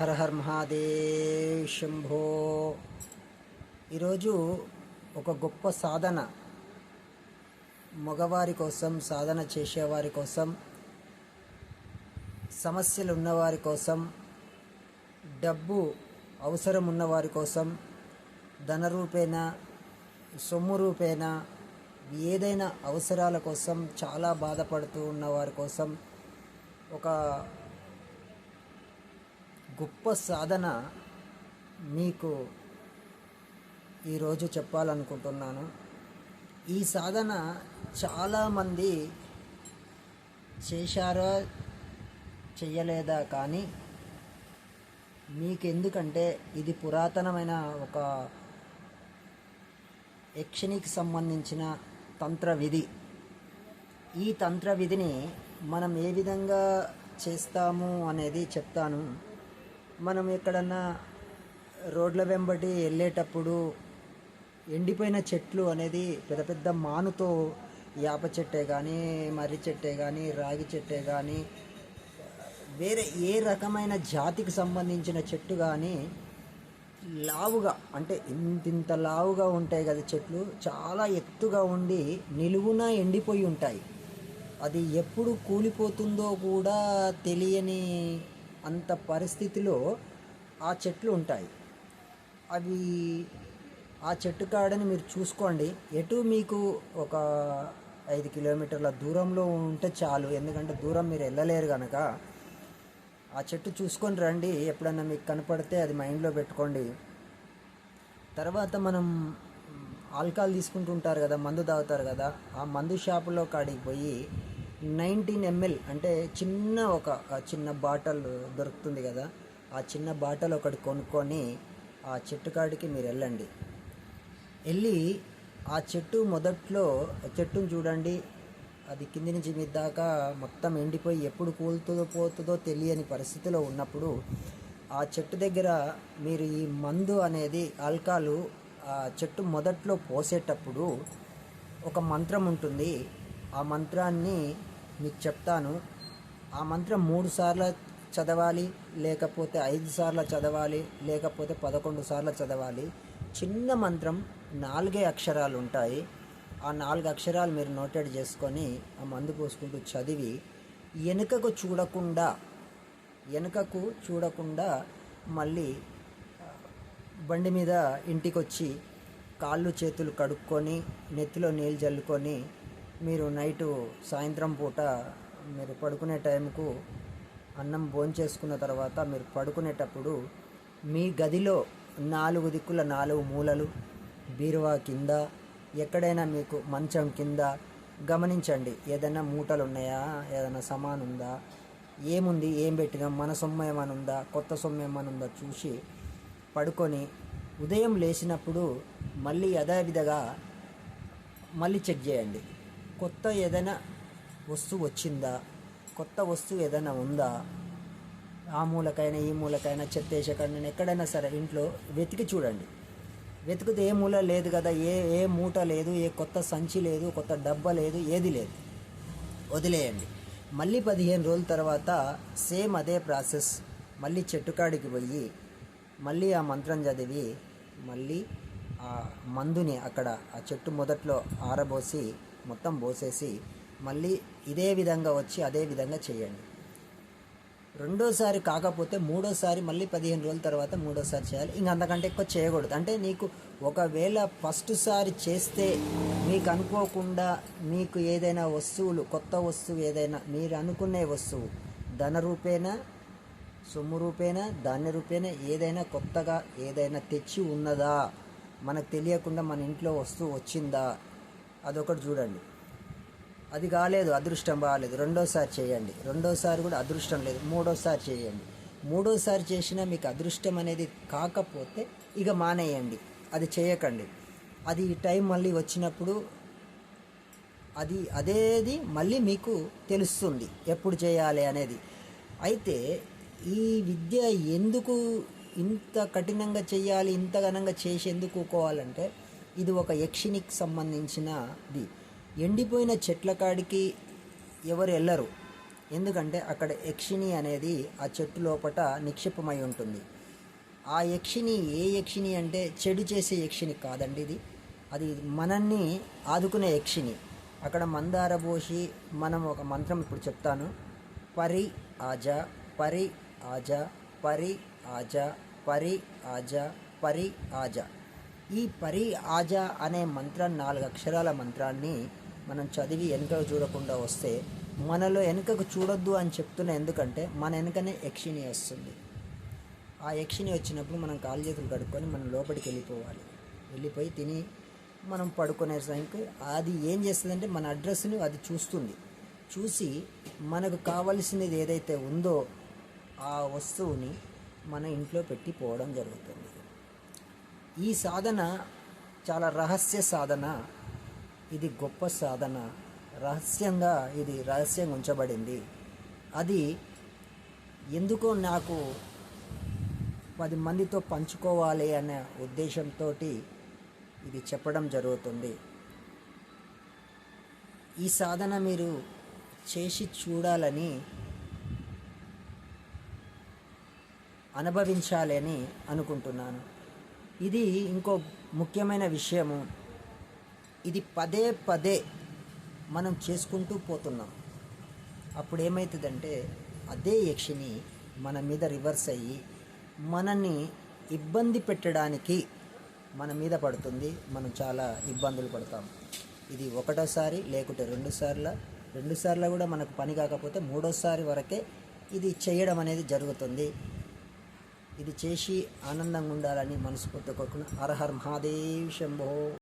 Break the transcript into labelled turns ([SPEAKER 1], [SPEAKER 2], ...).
[SPEAKER 1] హర her Mahadev Shambho. ఈరోజు ఒక గొప్ప సాధన. మగవారి కోసం సాధన చేసేవారి కోసం సమస్యలు ఉన్నవారి కోసం డబ్బు అవసరం ఉన్నవారి కోసం ధన రూపేణ సొమ్ము రూపేణ ఏదైనా అవసరాల కోసం చాలా బాధపడుతూ ఉన్నవారి కోసం ఒక గొప్ప సాధన మీకు ఈరోజు చెప్పాలనుకుంటున్నాను. ఈ సాధన చాలామంది చేశారా చెయ్యలేదా కానీ మీకెందుకంటే ఇది పురాతనమైన ఒక యక్షినికి సంబంధించిన తంత్ర విధి ఈ తంత్ర విధిని మనం ఏ విధంగా చేస్తాము అనేది చెప్తాను. మనం ఎక్కడన్నా రోడ్ల వెంబడి వెళ్ళేటప్పుడు ఎండిపోయిన చెట్లు అనేది పెద్ద పెద్ద మానుతో యాప చెట్టే కానీ మర్రి చెట్టే కానీ రాగి చెట్టే కానీ వేరే ఏ రకమైన జాతికి సంబంధించిన చెట్టు కానీ లావుగా అంటే ఇంతింత లావుగా ఉంటాయి కదా చెట్లు చాలా ఎత్తుగా ఉండి నిలువున ఎండిపోయి ఉంటాయి. అది ఎప్పుడు కూలిపోతుందో కూడా తెలియని అంత పరిస్థితిలో ఆ చెట్లు ఉంటాయి. అవి ఆ చెట్టు కాడని మీరు చూసుకోండి. ఎటు మీకు ఒక ఐదు కిలోమీటర్ల దూరంలో ఉంటే చాలు. ఎందుకంటే దూరం మీరు వెళ్ళలేరు కనుక ఆ చెట్టు చూసుకొని రండి. ఎప్పుడన్నా మీకు కనపడితే అది మైండ్లో పెట్టుకోండి. తర్వాత మనం ఆల్కహాల్ తీసుకుంటుంటారు కదా మందు తాగుతారు కదా ఆ మందు షాపులో కాడికి పోయి నైన్టీన్ ఎంఎల్ అంటే చిన్న ఒక చిన్న బాటల్ దొరుకుతుంది కదా ఆ చిన్న బాటల్ ఒకటి కొనుక్కొని ఆ చెట్టు కాడికి మీరు వెళ్ళండి. వెళ్ళి ఆ చెట్టు మొదట్లో చెట్టును చూడండి అది కింది నుంచి మీ దాకా మొత్తం ఎండిపోయి ఎప్పుడు కూలుతుందో పోతుందో తెలియని పరిస్థితిలో ఉన్నప్పుడు ఆ చెట్టు దగ్గర మీరు ఈ మందు అనేది ఆల్కాలు ఆ చెట్టు మొదట్లో పోసేటప్పుడు ఒక మంత్రం ఉంటుంది. ఆ మంత్రాన్ని మీకు చెప్తాను. ఆ మంత్రం మూడు సార్లు చదవాలి లేకపోతే ఐదు సార్లు చదవాలి లేకపోతే పదకొండు సార్లు చదవాలి. చిన్న మంత్రం నాలుగే అక్షరాలు ఉంటాయి. ఆ నాలుగు అక్షరాలు మీరు నోటెడ్ చేసుకొని ఆ మందు పోసుకుంటూ చదివి వెనుకకు చూడకుండా వెనుకకు చూడకుండా మళ్ళీ బండి మీద ఇంటికి వచ్చి కాళ్ళు చేతులు కడుక్కొని నెత్తిలో నీళ్ళు జల్లుకొని మీరు నైటు సాయంత్రం పూట మీరు పడుకునే టైంకు అన్నం భోంచేసుకున్న తర్వాత మీరు పడుకునేటప్పుడు మీ గదిలో నాలుగు దిక్కుల నాలుగు మూలలు బీరువా కింద ఎక్కడైనా మీకు మంచం కింద గమనించండి. ఏదైనా మూటలు ఉన్నాయా ఏదైనా సమాన్ ఉందా ఏముంది? ఏం పెట్టినాం? మన సొమ్ము ఏమైనా ఉందా కొత్త సొమ్ము ఏమైనా ఉందా చూసి పడుకొని ఉదయం లేచినప్పుడు మళ్ళీ యథావిధిగా మళ్ళీ చెక్ చేయండి. కొత్త ఏదైనా వస్తువు వచ్చిందా? కొత్త వస్తువు ఏదైనా ఉందా? ఆ మూలకైనా ఈ మూలకైనా చెత్త వేసేకాడ నేను ఎక్కడైనా సరే ఇంట్లో వెతికి చూడండి. వెతికితే ఏ మూల లేదు కదా ఏ ఏ మూట లేదు ఏ కొత్త సంచి లేదు కొత్త డబ్బా లేదు ఏది లేదు. వదిలేయండి. మళ్ళీ పదిహేను రోజుల తర్వాత సేమ్ అదే ప్రాసెస్. మళ్ళీ చెట్టుకాడికి పోయి మళ్ళీ ఆ మంత్రం చదివి మళ్ళీ ఆ మందుని అక్కడ ఆ చెట్టు మొదట్లో ఆరబోసి మొత్తం పోసేసి మళ్ళీ ఇదే విధంగా వచ్చి అదే విధంగా చేయండి. రెండోసారి కాకపోతే మూడోసారి మళ్ళీ పదిహేను రోజుల తర్వాత మూడోసారి చేయాలి. ఇంక అంతకంటే ఎక్కువ చేయకూడదు. అంటే నీకు ఒకవేళ ఫస్ట్ సారి చేస్తే మీకు అనుకోకుండా మీకు ఏదైనా వస్తువులు కొత్త వస్తువు ఏదైనా మీరు అనుకునే వస్తువు ధన రూపేణా సొమ్ము రూపేణా ధాన్య రూపేణా ఏదైనా కొత్తగా ఏదైనా తెచ్చి ఉన్నదా? మనకు తెలియకుండా మన ఇంట్లో వస్తువు వచ్చిందా? అదొకటి చూడండి. అది కాలేదు అదృష్టం బాగాలేదు రెండోసారి చేయండి. రెండోసారి కూడా అదృష్టం లేదు. మూడోసారి చేయండి. మూడోసారి చేసినా మీకు అదృష్టం అనేది కాకపోతే ఇక మానేయండి. అది చేయకండి. అది ఈ టైం మళ్ళీ వచ్చినప్పుడు అది అదేది మళ్ళీ మీకు తెలుస్తుంది ఎప్పుడు చేయాలి అనేది. అయితే ఈ విద్య ఎందుకు ఇంత కఠినంగా చేయాలి ఇంత ఘనంగా చేసి ఎందుకు ఊకోవాలంటే ఇది ఒక యక్షినికి సంబంధించినది. ఎండిపోయిన చెట్ల కాడికి ఎవరు వెళ్ళరు ఎందుకంటే అక్కడ యక్షిణి అనేది ఆ చెట్టు లోపట నిక్షిప్తమై ఉంటుంది. ఆ యక్షిని ఏ యక్షిణి అంటే చెడు చేసే యక్షిని కాదండి ఇది. అది మనల్ని ఆదుకునే యక్షిణి. అక్కడ మందార పోసి మనం ఒక మంత్రం ఇప్పుడు చెప్తాను. పరి ఆజ పరి ఆజ పరి ఆజా పరి ఆజా పరి ఆజా. ఈ పరి ఆజా అనే మంత్రం నాలుగు అక్షరాల మంత్రాన్ని మనం చదివి వెనుకకు చూడకుండా వస్తే మనలో వెనుకకు చూడొద్దు అని చెప్తున్నా ఎందుకంటే మన వెనుకనే యక్షిణి వస్తుంది. ఆ యక్షిణి వచ్చినప్పుడు మనం కాలు చేతులు కడుక్కొని మనం లోపలికి వెళ్ళిపోవాలి. వెళ్ళిపోయి తిని మనం పడుకునే సమయంకి అది ఏం చేస్తుందంటే మన అడ్రస్ని అది చూస్తుంది. చూసి మనకు కావలసినది ఏదైతే ఉందో ఆ వస్తువుని మన ఇంట్లో పెట్టి పోవడం జరుగుతుంది. ఈ సాధన చాలా రహస్య సాధన. ఇది గొప్ప సాధన. రహస్యంగా ఇది రహస్యంగా ఉంచబడింది. అది ఎందుకో నాకు పది మందితో పంచుకోవాలి అనే ఉద్దేశంతో ఇది చెప్పడం జరుగుతుంది. ఈ సాధన మీరు చేసి చూడాలని అనుభవించాలని అనుకుంటున్నాను. ఇది ఇంకో ముఖ్యమైన విషయము. ఇది పదే పదే మనం చేసుకుంటూ పోతున్నాం. అప్పుడు ఏమవుతుందంటే అదే యక్షిని మన మీద రివర్స్ అయ్యి మనల్ని ఇబ్బంది పెట్టడానికి మన మీద పడుతుంది. మనం చాలా ఇబ్బందులు పడతాం. ఇది ఒకటోసారి లేకుంటే రెండు రెండుసార్లు రెండు సార్లు కూడా మనకు పని కాకపోతే మూడోసారి వరకే ఇది చేయడం అనేది జరుగుతుంది. ఇది చేసి ఆనందంగా ఉండాలని మనస్ఫూర్తి కోరుకున్న అర్హర్ మహాదేవ్ శంభో.